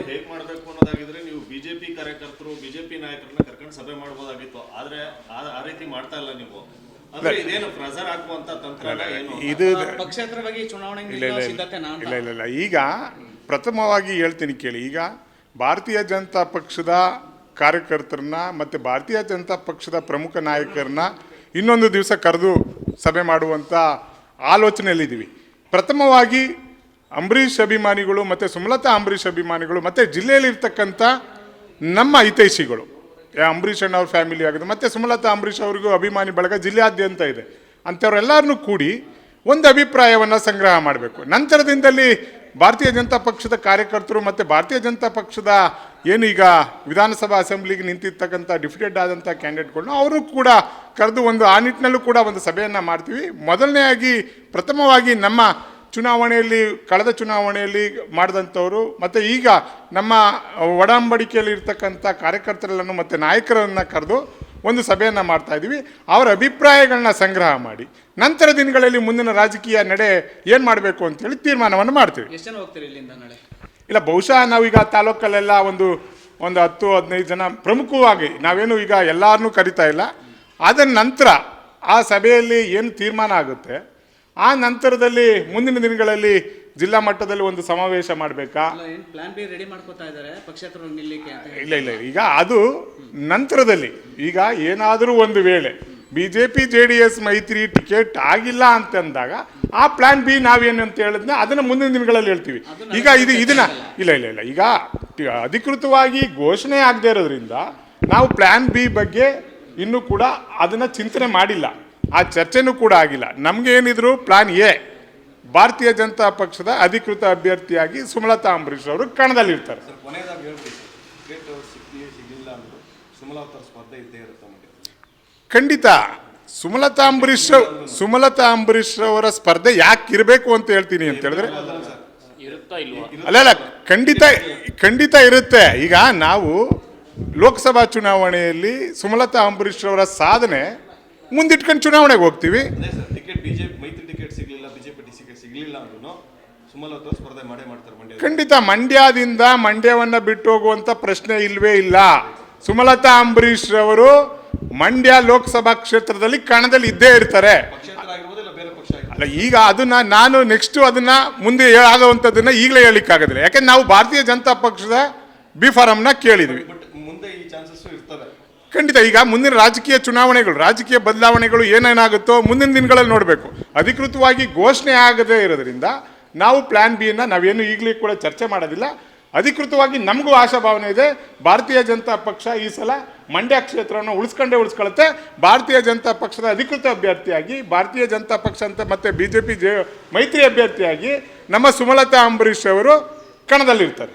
ಚುನಾವಣೆ ಹೇಗೆ ಮಾಡಬೇಕು ಅನ್ನೋದಾಗಿದ್ರೆ ನೀವು ಬಿಜೆಪಿ ಕಾರ್ಯಕರ್ತರು ಬಿಜೆಪಿ ನಾಯಕರನ್ನ ಕರ್ಕೊಂಡು ಸಭೆ ಮಾಡ್ಬೋದಾಗಿತ್ತು. ಆದ್ರೆ ಆ- ರೀತಿ ಮಾಡ್ತಾ ಇಲ್ಲ ನೀವು. ಇದು ಪಕ್ಷೇತರವಾಗಿ ಇಲ್ಲ ಇಲ್ಲ ಇಲ್ಲ. ಇಲ್ಲ ಇಲ್ಲ ಇಲ್ಲ. ಈಗ ಪ್ರಥಮವಾಗಿ ಹೇಳ್ತೀನಿ ಕೇಳಿ. ಈಗ ಭಾರತೀಯ ಜನತಾ ಪಕ್ಷದ ಕಾರ್ಯಕರ್ತರನ್ನ ಮತ್ತು ಭಾರತೀಯ ಜನತಾ ಪಕ್ಷದ ಪ್ರಮುಖ ನಾಯಕರನ್ನ ಇನ್ನೊಂದು ದಿವಸ ಕರೆದು ಸಭೆ ಮಾಡುವಂಥ ಆಲೋಚನೆಯಲ್ಲಿದ್ದೀವಿ. ಪ್ರಥಮವಾಗಿ ಅಂಬರೀಷ್ ಅಭಿಮಾನಿಗಳು ಮತ್ತು ಸುಮಲತಾ ಅಂಬರೀಷ್ ಅಭಿಮಾನಿಗಳು ಮತ್ತು ಜಿಲ್ಲೆಯಲ್ಲಿರ್ತಕ್ಕಂಥ ನಮ್ಮ ಹಿತೈಷಿಗಳು. ಅಂಬರೀಷ್ ಅಣ್ಣ ಅವ್ರ ಫ್ಯಾಮಿಲಿ ಆಗಿದೆ ಮತ್ತು ಸುಮಲತಾ ಅಂಬರೀಷ್ ಅವರಿಗೂ ಅಭಿಮಾನಿ ಬಳಗ ಜಿಲ್ಲೆಯಾದ್ಯಂತ ಇದೆ. ಅಂಥವ್ರೆಲ್ಲರನ್ನೂ ಕೂಡಿ ಒಂದು ಅಭಿಪ್ರಾಯವನ್ನು ಸಂಗ್ರಹ ಮಾಡಬೇಕು. ನಂತರದಿಂದಲ್ಲಿ ಭಾರತೀಯ ಜನತಾ ಪಕ್ಷದ ಕಾರ್ಯಕರ್ತರು ಮತ್ತು ಭಾರತೀಯ ಜನತಾ ಪಕ್ಷದ ಏನು ಈಗ ವಿಧಾನಸಭಾ ಅಸೆಂಬ್ಲಿಗೆ ನಿಂತಿರ್ತಕ್ಕಂಥ ಡಿಫಿಟೆಡ್ ಆದಂಥ ಕ್ಯಾಂಡಿಡೇಟ್ಗಳನ್ನ ಅವರು ಕೂಡ ಕರೆದು ಒಂದು ಆ ನಿಟ್ಟಿನಲ್ಲೂ ಕೂಡ ಒಂದು ಸಭೆಯನ್ನು ಮಾಡ್ತೀವಿ. ಮೊದಲನೇಯಾಗಿ ಪ್ರಥಮವಾಗಿ ನಮ್ಮ ಚುನಾವಣೆಯಲ್ಲಿ ಕಳೆದ ಚುನಾವಣೆಯಲ್ಲಿ ಮಾಡಿದಂಥವರು ಮತ್ತು ಈಗ ನಮ್ಮ ಒಡಂಬಡಿಕೆಯಲ್ಲಿ ಇರ್ತಕ್ಕಂಥ ಕಾರ್ಯಕರ್ತರೆಲ್ಲನೂ ಮತ್ತು ನಾಯಕರನ್ನು ಕರೆದು ಒಂದು ಸಭೆಯನ್ನು ಮಾಡ್ತಾ ಇದ್ದೀವಿ ಅವರ ಅಭಿಪ್ರಾಯಗಳನ್ನ ಸಂಗ್ರಹ ಮಾಡಿ. ನಂತರ ದಿನಗಳಲ್ಲಿ ಮುಂದಿನ ರಾಜಕೀಯ ನಡೆ ಏನು ಮಾಡಬೇಕು ಅಂತೇಳಿ ತೀರ್ಮಾನವನ್ನು ಮಾಡ್ತೀವಿ. ಎಷ್ಟು ಜನ ಹೋಗ್ತೀರಿ ಇಲ್ಲಿಂದ ನಾಳೆ? ಇಲ್ಲ ಬಹುಶಃ ನಾವೀಗ ತಾಲೂಕಲ್ಲೆಲ್ಲ ಒಂದು ಒಂದು ಹತ್ತು ಹದಿನೈದು ಜನ ಪ್ರಮುಖವಾಗಿ ನಾವೇನು ಈಗ ಎಲ್ಲರನ್ನೂ ಕರಿತಾ ಇಲ್ಲ. ಅದರ ನಂತರ ಆ ಸಭೆಯಲ್ಲಿ ಏನು ತೀರ್ಮಾನ ಆಗುತ್ತೆ? ಆ ನಂತರದಲ್ಲಿ ಮುಂದಿನ ದಿನಗಳಲ್ಲಿ ಜಿಲ್ಲಾ ಮಟ್ಟದಲ್ಲಿ ಒಂದು ಸಮಾವೇಶ ಮಾಡಬೇಕಾ? ಅಲ್ಲ ಪ್ಲಾನ್ ಬಿ ರೆಡಿ ಮಾಡ್ಕೋತಾ ಇದ್ದಾರೆ? ಪಕ್ಷೇತರ ನಿಲ್ಲಿಕ್ಕೆ ಅಂತ ಇಲ್ಲ ಇಲ್ಲ ಈಗ ಅದು ನಂತರದಲ್ಲಿ ಈಗ ಏನಾದರೂ ಒಂದು ವೇಳೆ B J P J D S ಮೈತ್ರಿ ಟಿಕೆಟ್ ಆಗಿಲ್ಲ ಅಂತಂದಾಗ ಆ ಪ್ಲಾನ್ ಬಿ ನಾವೇನು ಅಂತ ಹೇಳಿದ್ನ ಅದನ್ನು ಮುಂದಿನ ದಿನಗಳಲ್ಲಿ ಹೇಳ್ತೀವಿ. ಈಗ ಇದು ಇದನ್ನ ಇಲ್ಲ ಇಲ್ಲ ಇಲ್ಲ. ಈಗ ಅಧಿಕೃತವಾಗಿ ಘೋಷಣೆ ಆಗದೆ ಇರೋದ್ರಿಂದ ನಾವು ಪ್ಲಾನ್ ಬಿ ಬಗ್ಗೆ ಇನ್ನೂ ಕೂಡ ಅದನ್ನು ಚಿಂತನೆ ಮಾಡಿಲ್ಲ. ಆ ಚರ್ಚೆನೂ ಕೂಡ ಆಗಿಲ್ಲ. ನಮಗೇನಿದ್ರು ಏನಿದ್ರು ಪ್ಲಾನ್ ಎ ಭಾರತೀಯ ಜನತಾ ಪಕ್ಷದ ಅಧಿಕೃತ ಅಭ್ಯರ್ಥಿಯಾಗಿ ಸುಮಲತಾ ಅಂಬರೀಷ್ ಅವರು ಕಣದಲ್ಲಿರ್ತಾರೆ. ಸರ್ ಕೊನೆಯದಾಗಿ ಹೇಳ್ಬಿಡಿ ಸರ್ ಟಿಕೆಟ್ ಸಿಕ್ಕಿ ಸಿಗಲಿಲ್ಲ ಅಂದ್ರು ಸುಮಲತಾ ಸ್ಪರ್ಧೆ ಇದ್ದೇ ಇರುತ್ತೆ ನಮಗೆ. ಖಂಡಿತ. ಸುಮಲತಾ ಅಂಬರೀಷ್ ಸುಮಲತಾ ಅಂಬರೀಷ್ ಅವರ ಸ್ಪರ್ಧೆ ಯಾಕೆ ಇರಬೇಕು ಅಂತ ಹೇಳ್ತೀನಿ ಅಂತ ಹೇಳಿದ್ರೆ ಅಲ್ಲ ಅಲ್ಲ ಖಂಡಿತ ಖಂಡಿತ ಇರುತ್ತೆ. ಈಗ ನಾವು ಲೋಕಸಭಾ ಚುನಾವಣೆಯಲ್ಲಿ ಸುಮಲತಾ ಅಂಬರೀಷ್ ಅವರ ಸಾಧನೆ ಮುಂದಿಟ್ಕೊಂಡು ಚುನಾವಣೆಗೆ ಹೋಗ್ತೀವಿ. ಖಂಡಿತ ಮಂಡ್ಯದಿಂದ ಮಂಡ್ಯವನ್ನ ಬಿಟ್ಟು ಹೋಗುವಂತ ಪ್ರಶ್ನೆ ಇಲ್ವೇ ಇಲ್ಲ. ಸುಮಲತಾ ಅಂಬರೀಷ್ ಅವರು ಮಂಡ್ಯ ಲೋಕಸಭಾ ಕ್ಷೇತ್ರದಲ್ಲಿ ಕಣದಲ್ಲಿ ಇದ್ದೇ ಇರ್ತಾರೆ. ಅಲ್ಲ ಈಗ ಅದನ್ನ ನಾನು ನೆಕ್ಸ್ಟ್ ಅದನ್ನ ಮುಂದೆ ಆಗುವಂಥದ್ದನ್ನ ಈಗಲೇ ಹೇಳಿಕ್ಕಾಗೋದಿಲ್ಲ ಯಾಕಂದ್ರೆ ನಾವು ಭಾರತೀಯ ಜನತಾ ಪಕ್ಷದ ಬಿ ಫಾರಂನ ಕೇಳಿದ್ವಿ. ಖಂಡಿತ, ಈಗ ಮುಂದಿನ ರಾಜಕೀಯ ಚುನಾವಣೆಗಳು, ರಾಜಕೀಯ ಬದಲಾವಣೆಗಳು ಏನೇನಾಗುತ್ತೋ ಮುಂದಿನ ದಿನಗಳಲ್ಲಿ ನೋಡಬೇಕು. ಅಧಿಕೃತವಾಗಿ ಘೋಷಣೆ ಆಗದೇ ಇರೋದ್ರಿಂದ ನಾವು ಪ್ಲಾನ್ ಬಿಯನ್ನು ನಾವೇನು ಈಗಲೇ ಕೂಡ ಚರ್ಚೆ ಮಾಡೋದಿಲ್ಲ. ಅಧಿಕೃತವಾಗಿ ನಮಗೂ ಆಶಾಭಾವನೆ ಇದೆ. ಭಾರತೀಯ ಜನತಾ ಪಕ್ಷ ಈ ಸಲ ಮಂಡ್ಯ ಕ್ಷೇತ್ರವನ್ನು ಉಳಿಸ್ಕೊಂಡೇ ಉಳಿಸ್ಕೊಳ್ಳುತ್ತೆ. ಭಾರತೀಯ ಜನತಾ ಪಕ್ಷದ ಅಧಿಕೃತ ಅಭ್ಯರ್ಥಿಯಾಗಿ, ಭಾರತೀಯ ಜನತಾ ಪಕ್ಷ ಅಂತ ಮತ್ತೆ ಬಿ ಜೆ ಪಿ ಜೆ ಮೈತ್ರಿ ಅಭ್ಯರ್ಥಿಯಾಗಿ ನಮ್ಮ ಸುಮಲತಾ ಅಂಬರೀಷ್ ಅವರು ಕಣದಲ್ಲಿರ್ತಾರೆ.